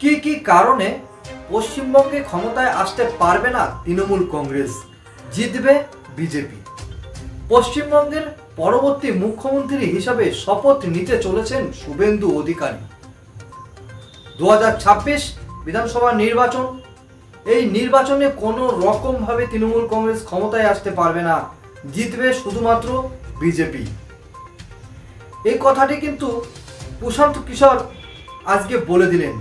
কি কি কারণে পশ্চিমবঙ্গে ক্ষমতায় আসতে পারবে না তৃণমূল কংগ্রেস? জিতবে বিজেপি। পশ্চিমবঙ্গের পরবর্তী মুখ্যমন্ত্রী হিসাবে শপথ নিতে চলেছেন শুভেন্দু অধিকারী। দু হাজার ছাব্বিশ বিধানসভা নির্বাচন। এই নির্বাচনে কোনো রকমভাবে তৃণমূল কংগ্রেস ক্ষমতায় আসতে পারবে না। জিতবে শুধুমাত্র বিজেপি। এই কথাটি কিন্তু প্রশান্ত কিশোর আজকে বলে দিলেন।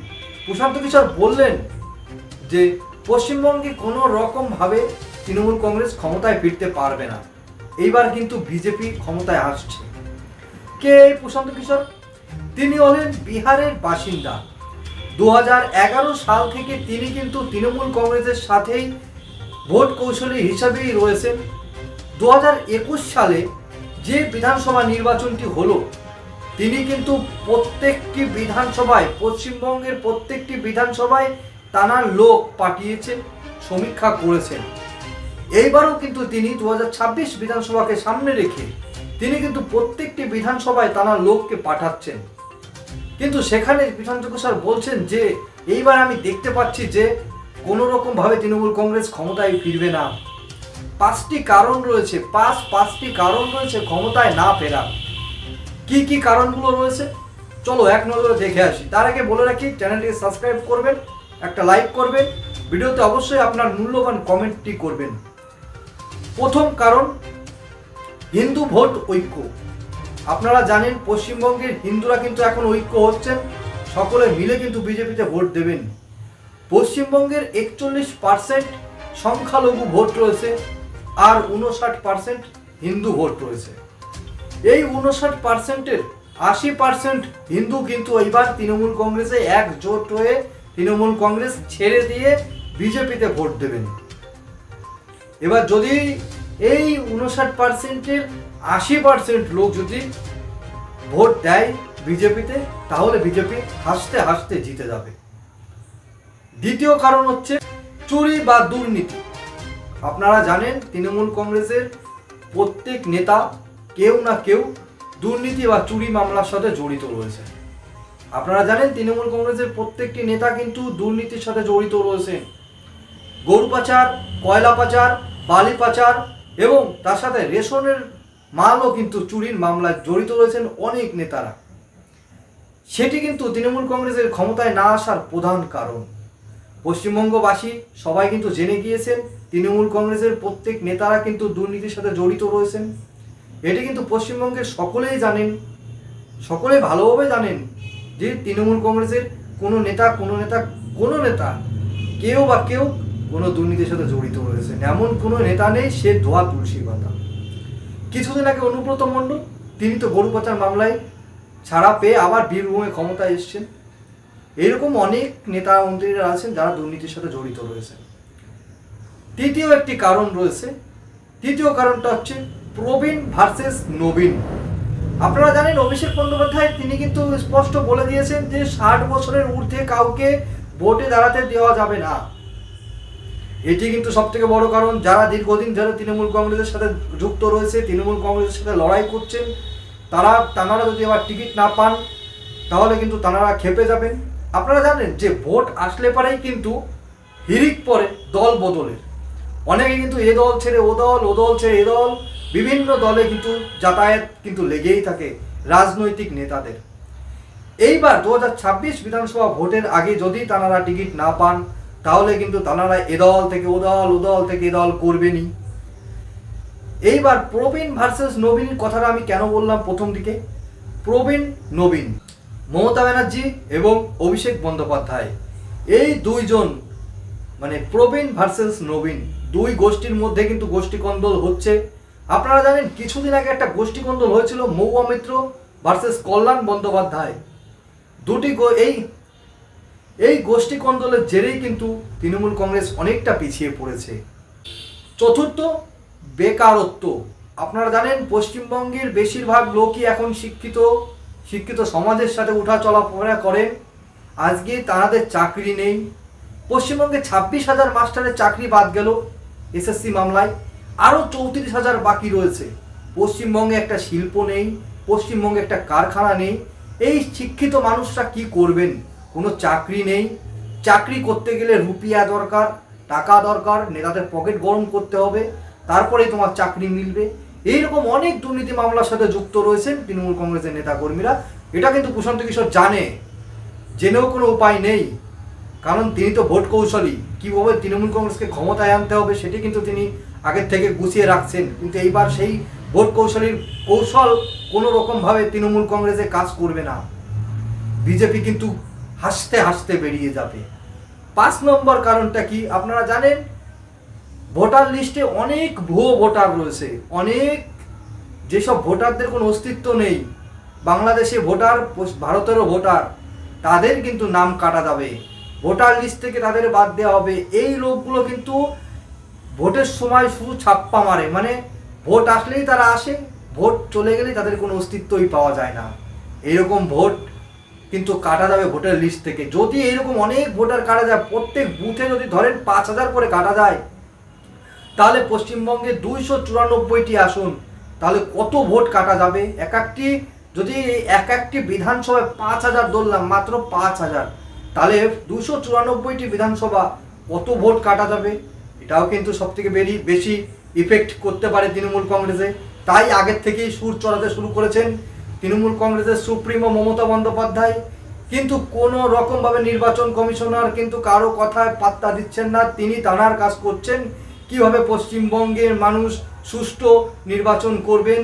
প্রশান্ত কিশোর বললেন যে, পশ্চিমবঙ্গে কোনো রকমভাবে তৃণমূল কংগ্রেস ক্ষমতায় ফিরতে পারবে না। এইবার কিন্তু বিজেপি ক্ষমতায় আসছে। কে এই প্রশান্ত কিশোর? তিনি হলেন বিহারের বাসিন্দা। দু হাজার এগারো সাল থেকে তিনি কিন্তু তৃণমূল কংগ্রেসের সাথেই ভোট কৌশলী হিসাবেই রয়েছেন। দু হাজার একুশ সালে যে বিধানসভা নির্বাচনটি হলো তিনি কিন্তু প্রত্যেকটি বিধানসভায়, পশ্চিমবঙ্গের প্রত্যেকটি বিধানসভায় তানার লোক পাঠিয়েছেন সমীক্ষা করেছেন। এইবারও কিন্তু তিনি দু হাজার ছাব্বিশ বিধানসভাকে সামনে রেখে তিনি কিন্তু প্রত্যেকটি বিধানসভায় তানার লোককে পাঠাচ্ছেন। কিন্তু সেখানে বিধানযোগ্য স্যার বলছেন যে, এইবার আমি দেখতে পাচ্ছি যে কোনো রকমভাবে তৃণমূল কংগ্রেস ক্ষমতায় ফিরবে না। পাঁচটি কারণ রয়েছে, পাঁচ, পাঁচটি কারণ রয়েছে ক্ষমতায় না ফেরা কি কি কারণগুলো রয়েছে? চলো এক নজরে দেখে আসি। তার আগে বলে রাখি, চ্যানেলটিকে সাবস্ক্রাইব করবেন, একটা লাইক করবেন, ভিডিওতে অবশ্যই আপনার মূল্যবান কমেন্টটি করবেন। প্রথম কারণ, হিন্দু ভোট ঐক্য। আপনারা জানেন, পশ্চিমবঙ্গের হিন্দুরা কিন্তু এখন ঐক্য হচ্ছেন, সকলে মিলে কিন্তু বিজেপিতে ভোট দেবেন। পশ্চিমবঙ্গের একচল্লিশ পার্সেন্ট সংখ্যালঘু ভোট রয়েছে, আর উনষাট পার্সেন্ট হিন্দু ভোট রয়েছে। এই উনষাট পার্সেন্টের আশি পার্সেন্ট হিন্দু কিন্তু এইবার তৃণমূল কংগ্রেসে একজোট হয়ে তৃণমূল কংগ্রেস ছেড়ে দিয়ে বিজেপিতে ভোট দেবেন। এবার যদি এই উনষাট পার্সেন্টের আশি পার্সেন্ট লোক যদি ভোট দেয় বিজেপিতে, তাহলে বিজেপি হাসতে হাসতে জিতে যাবে। দ্বিতীয় কারণ হচ্ছে চুরি বা দুর্নীতি। আপনারা জানেন তৃণমূল কংগ্রেসের প্রত্যেক নেতা কেউ না কেউ দুর্নীতি বা চুরি মামলার সাথে জড়িত রয়েছে। আপনারা জানেন, তৃণমূল কংগ্রেসের প্রত্যেকটি নেতা কিন্তু দুর্নীতির সাথে জড়িত রয়েছেন গরু পাচার, কয়লা পাচার, বালি পাচার এবং তার সাথে রেশনের মালও কিন্তু চুরির মামলায় জড়িত রয়েছেন অনেক নেতারা। সেটি কিন্তু তৃণমূল কংগ্রেসের ক্ষমতায় না আসার প্রধান কারণ। পশ্চিমবঙ্গবাসী সবাই কিন্তু জেনে গিয়েছেন, তৃণমূল কংগ্রেসের প্রত্যেক নেতারা কিন্তু দুর্নীতির সাথে জড়িত রয়েছেন। এটি কিন্তু পশ্চিমবঙ্গের সকলেই জানেন সকলেই ভালোভাবে জানেন যে তৃণমূল কংগ্রেসের কোনো নেতা কোনো নেতা কোনো নেতা, কেউ বা কেউ কোনো দুর্নীতির সাথে জড়িত রয়েছেন। এমন কোনো নেতা নেই সে ধোয়া তুলসী পাতা। কিছুদিন আগে অনুব্রত মণ্ডল, তিনি তো গরু পাচার মামলায় ছাড়া পেয়ে আবার বীরভূমে ক্ষমতায় এসছেন। এরকম অনেক নেতা মন্ত্রীরা আছেন যারা দুর্নীতির সাথে জড়িত রয়েছেন। তৃতীয় একটি কারণ রয়েছে। তৃতীয় কারণটা হচ্ছে প্রবীণ ভার্সেস নবীন। আপনারা জানেন অভিষেক বন্দ্যোপাধ্যায়, তিনি কিন্তু স্পষ্ট বলে দিয়েছেন যে ষাট বছরের ঊর্ধ্বে কাউকে ভোটে দাঁড়াতে দেওয়া যাবে না। এটি কিন্তু সব থেকে বড় কারণ, যারা দীর্ঘদিন ধরে তৃণমূল কংগ্রেসের সাথে যুক্ত রয়েছে, তৃণমূল কংগ্রেসের সাথে লড়াই করছেন, তারা তানারা যদি আবার টিকিট না পান, তাহলে কিন্তু তানারা খেপে যাবেন। আপনারা জানেন যে ভোট আসলে পরেই কিন্তু হিরিক পরে দল বদলের। অনেকে কিন্তু এ দল ছেড়ে ও দল ও দল ছেড়ে এ দল, বিভিন্ন দলে কিন্তু যাতায়াত কিন্তু লেগেই থাকে রাজনৈতিক নেতাদের। এইবার দু হাজার ছাব্বিশ বিধানসভা ভোটের আগে যদি তানারা টিকিট না পান, তাহলে কিন্তু তানারা এ দল থেকে ও দল ও দল থেকে এ দল করবেনই। এইবার প্রবীণ ভার্সেস নবীন কথাটা আমি কেন বললাম প্রথম দিকে? প্রবীণ নবীন, মমতা ব্যানার্জি এবং অভিষেক বন্দ্যোপাধ্যায়, এই দুইজন মানে প্রবীণ ভার্সেস নবীন দুই গোষ্ঠীর মধ্যে কিন্তু গোষ্ঠী গোষ্ঠীকন্দল হচ্ছে। আপনারা জানেন, কিছুদিন আগে একটা গোষ্ঠী গোষ্ঠীকন্দল হয়েছিল, মৌয়া মিত্র ভার্সেস কল্যাণ বন্দ্যোপাধ্যায়। দুটি এই এই গোষ্ঠী কন্দলের জেরেই কিন্তু তৃণমূল কংগ্রেস অনেকটা পিছিয়ে পড়েছে। চতুর্থ, বেকারত্ব। আপনারা জানেন, পশ্চিমবঙ্গের বেশিরভাগ লোকই এখন শিক্ষিত শিক্ষিত সমাজের সাথে উঠা চলাফেরা করেন। আজকে তাদের চাকরি নেই। পশ্চিমবঙ্গে ছাব্বিশ হাজার মাস্টারের চাকরি বাদ গেল। এসএসসি মামলায় আরও চৌত্রিশ হাজার বাকি রয়েছে। পশ্চিমবঙ্গে একটা শিল্প নেই, পশ্চিমবঙ্গে একটা কারখানা নেই। এই শিক্ষিত মানুষরা কি করবেন? কোনো চাকরি নেই। চাকরি করতে গেলে রুপিয়া দরকার, টাকা দরকার, নেতাদের পকেট গরম করতে হবে, তারপরেই তোমার চাকরি মিলবে। এইরকম অনেক দুর্নীতি মামলার সাথে যুক্ত রয়েছেন তৃণমূল কংগ্রেসের নেতাকর্মীরা। এটা কিন্তু প্রশান্ত কিশোর জানে। জেনেও কোনো উপায় নেই। কারণ তিনি তো ভোট কৌশলী। কীভাবে তৃণমূল কংগ্রেসকে ক্ষমতায় আনতে হবে সেটি কিন্তু তিনি আগের থেকে গুছিয়ে রাখছেন। কিন্তু এইবার সেই ভোট কৌশলীর কৌশল কোনো রকমভাবে তৃণমূল কংগ্রেসে কাজ করবে না। বিজেপি কিন্তু হাসতে হাসতে বেরিয়ে যাবে। পাঁচ নম্বর কারণটা কি? আপনারা জানেন, ভোটার লিস্টে অনেক ভুয়ো ভোটার রয়েছে। অনেক যেসব ভোটারদের কোনো অস্তিত্ব নেই, বাংলাদেশে ভোটার, ভারতেরও ভোটার, তাদের কিন্তু নাম কাটা যাবে। ভোটার লিস্ট থেকে তাদের বাদ দেওয়া হবে। এই লোকগুলো কিন্তু ভোটের সময় শুধু ছাপ্পা মারে। মানে ভোট আসলেই তারা আসে, ভোট চলে গেলেই তাদের কোনো অস্তিত্বই পাওয়া যায় না। এরকম ভোট কিন্তু কাটা যাবে ভোটার লিস্ট থেকে। যদি এরকম অনেক ভোটার কাটা যায়, প্রত্যেক বুথে যদি ধরেন পাঁচ হাজার করে কাটা যায়, তাহলে পশ্চিমবঙ্গে দুইশো চুরানব্বইটি আসন, তাহলে কত ভোট কাটা যাবে? এক একটি, যদি এক একটি বিধানসভায় পাঁচ হাজার ধরলাম মাত্র পাঁচ হাজার। তাহলে দুশো চুরানব্বইটি বিধানসভা কত ভোট কাটা যাবে? এটাও কিন্তু সব থেকে বেরি বেশি ইফেক্ট করতে পারে তৃণমূল কংগ্রেসে। তাই আগের থেকেই সুর চড়াতে শুরু করেছেন তৃণমূল কংগ্রেসের সুপ্রিমো মমতা বন্দ্যোপাধ্যায়। কিন্তু কোনো রকমভাবে নির্বাচন কমিশনার কিন্তু কারও কথায় পাত্তা দিচ্ছেন না। তিনি তানার কাজ করছেন। কীভাবে পশ্চিমবঙ্গের মানুষ সুষ্ঠু নির্বাচন করবেন,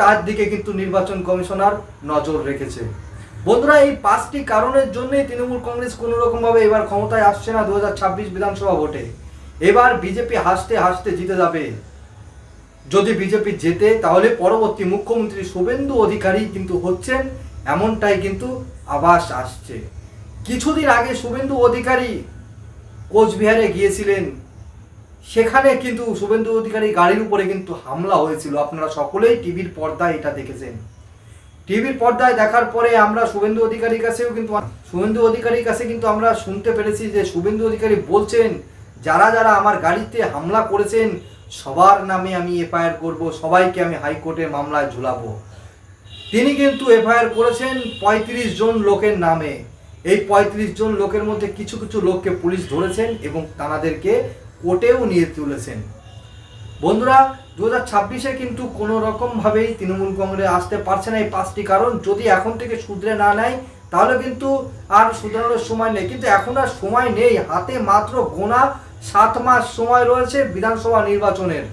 তার দিকে কিন্তু নির্বাচন কমিশনার নজর রেখেছে। বন্ধুরা, এই পাঁচটি কারণের জন্যই তৃণমূল কংগ্রেস কোনো রকমভাবে এবার ক্ষমতায় আসছে না দু হাজার ছাব্বিশ বিধানসভা ভোটে। এবার বিজেপি হাসতে হাসতে জিতে যাবে। যদি বিজেপি জেতে, তাহলে পরবর্তী মুখ্যমন্ত্রী শুভেন্দু অধিকারী কিন্তু হচ্ছেন, এমনটাই কিন্তু আভাস আসছে। কিছুদিন আগে শুভেন্দু অধিকারী কোচবিহারে গিয়েছিলেন। সেখানে কিন্তু শুভেন্দু অধিকারী গাড়ির উপরে কিন্তু হামলা হয়েছিল। আপনারা সকলেই টিভির পর্দায় এটা দেখেছেন। টিভির পর্দায় দেখার পরে আমরা শুভেন্দু অধিকারীর কাছেও কিন্তু শুভেন্দু অধিকারীর কাছে কিন্তু আমরা শুনতে পেরেছি যে শুভেন্দু অধিকারী বলছেন, যারা যারা আমার গাড়িতে হামলা করেছেন, সবার নামে আমি এফআইআর করব, সবাইকে আমি হাইকোর্টের মামলায় ঝুলাবো। তিনি কিন্তু এফআইআর করেছেন পঁয়ত্রিশ জন লোকের নামে। এই পঁয়ত্রিশ জন লোকের মধ্যে কিছু কিছু লোককে পুলিশ ধরেছেন এবং তানাদেরকে কোর্টেও নিয়ে তুলেছেন। বন্ধুরা দু হাজার ছাব্বিশে কিন্তু কোনো রকমভাবেই তৃণমূল কংগ্রেস আসতে পারছে না এই পাঁচটি কারণ। যদি এখন থেকে শুধরে না নেয়, তাহলে কিন্তু আর শুধরানোর সময় নেই। কিন্তু এখন আর সময় নেই। হাতে মাত্র গোনা সাত মাস সময় রয়েছে বিধানসভা নির্বাচনের।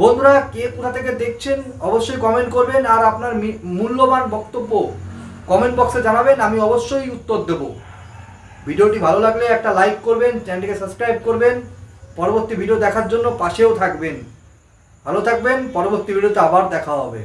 বন্ধুরা, কে কোথা থেকে দেখছেন অবশ্যই কমেন্ট করবেন। আর আপনার মূল্যবান বক্তব্য কমেন্ট বক্সে জানাবেন। আমি অবশ্যই উত্তর দেব। ভিডিওটি ভালো লাগলে একটা লাইক করবেন, চ্যানেলটিকে সাবস্ক্রাইব করবেন। পরবর্তী ভিডিও দেখার জন্য পাশেও থাকবেন। ভালো থাকবেন পরবর্তী ভিডিওতে আবার দেখা হবে।